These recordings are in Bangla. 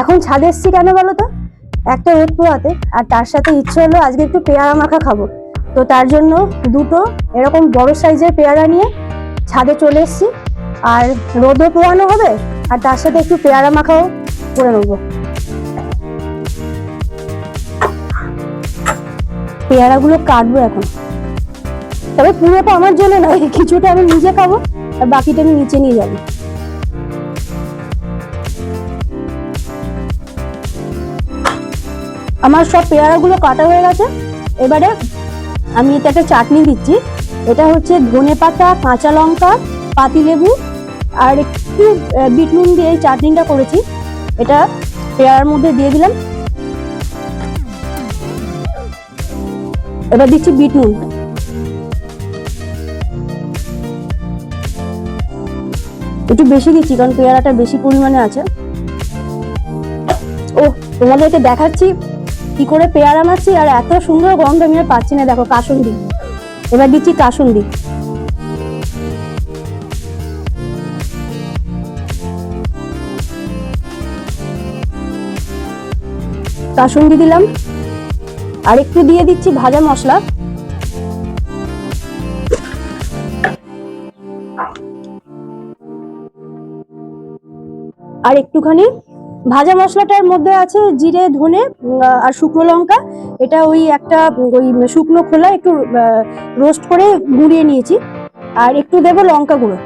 এখন ছাদে এসছি কেন বলো তো? একটা রোদ পোয়াতে আর তার সাথে ইচ্ছে হলো আজকে একটু পেয়ারা মাখা খাব। তো তার জন্য দুটো এরকম বড় সাইজের পেয়ারা নিয়ে ছাদে চলে এসছি। আর রোদও পোয়ানো হবে, আর তার সাথে একটু পেয়ারা মাখাও করে নেব। পেয়ারাগুলো কাটবো এখন। তবে পুরোটা আমার জন্য নয়, কিছুটা আমি নিজে খাব, আর বাকিটা আমি নিচে নিয়ে যাব। আমার সব পেয়ারাগুলো কাটা হয়ে গেছে। এবারে আমি এতে একটা চাটনি দিচ্ছি। এটা হচ্ছে ধনে পাতা, কাঁচা লঙ্কা পাতিলেবু আর একটু বিট নুন দিয়ে এই চাটনিটা করেছি। এটা পেয়ারার মধ্যে দিয়ে দিলাম। এবার দিচ্ছি বিট নুন। একটু বেশি দিচ্ছি, কারণ পেয়ারাটা বেশি পরিমাণে আছে। ও তোমাদেরকে দেখাচ্ছি। কি করে পেয়ারা মারছি আর এত সুন্দর গন্ধ আমি আর পাচ্ছি না। দেখো, কাসুন্দি। এবার দিচ্ছি কাসুন্দি। কাসুন্দি দিলাম। আর একটু দিয়ে দিচ্ছি ভাজা মশলা। আর একটুখানি ভাজা মশলাটার মধ্যে আছে জিরে, ধনে আর শুকনো লঙ্কা। এটা ওই একটা ওই শুকনো খোলা একটু রোস্ট করে গুঁড়িয়ে নিয়েছি। আর একটু দেবো লঙ্কা গুঁড়ো।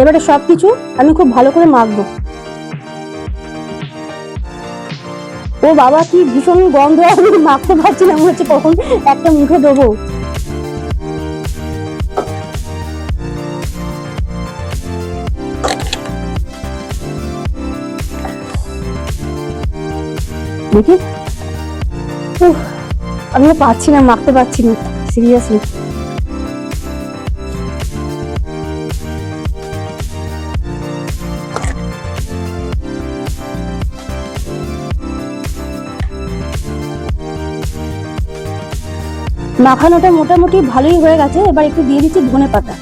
এবারে সব কিছু আমি খুব ভালো করে মাখবো। ও বাবা, কি ভীষণ গন্ধ আমি মাখতে পারছি না হচ্ছে কখন একটা মুখে দেবো। দেখি। আমি পারছি না, মাখতে পারছি না সিরিয়াসলি মাখানোটা মোটামুটি ভালোই হয়ে গেছে, এবার একটু দিয়ে দিচ্ছি ধনে পাতা।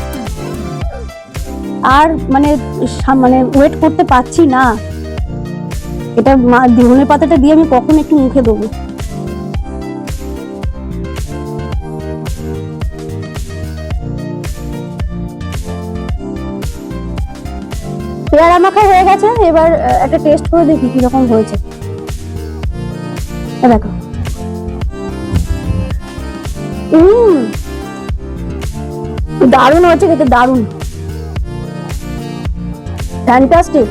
আর মানে মানে ওয়েট করতে পারছি না। এটা ধনে পাতাটা দিয়ে আমি কখন একটু মুখে দেবো। পেয়ারা মাখা হয়ে গেছে, এবার একটা টেস্ট করে দেখি কীরকম হয়েছে। দেখো। দারুণ হয়েছে খেতে, দারুণ। ফ্যান্টাস্টিক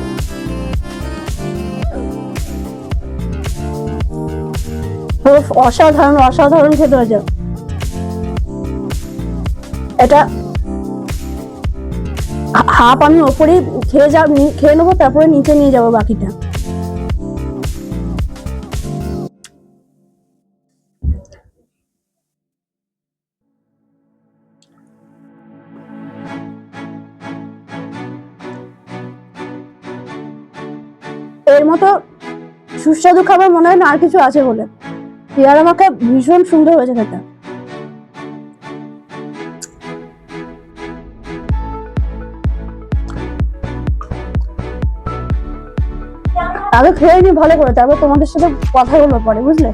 অসাধারণ অসাধারণ খেতে হয়েছে। এটা হাফ আমি ওপরে খেয়ে যাব খেয়ে নেব, তারপরে নিচে নিয়ে যাব বাকিটা। এর মতো সুস্বাদু খাবার মনে হয় না আর কিছু আছে বলে। পেয়ারা মাখা ভীষণ সুন্দর হয়েছে খেতে। আগে খেয়ে নি, ভালো করে। তারপর তোমাদের সাথে কথা বলব পরে, বুঝলে?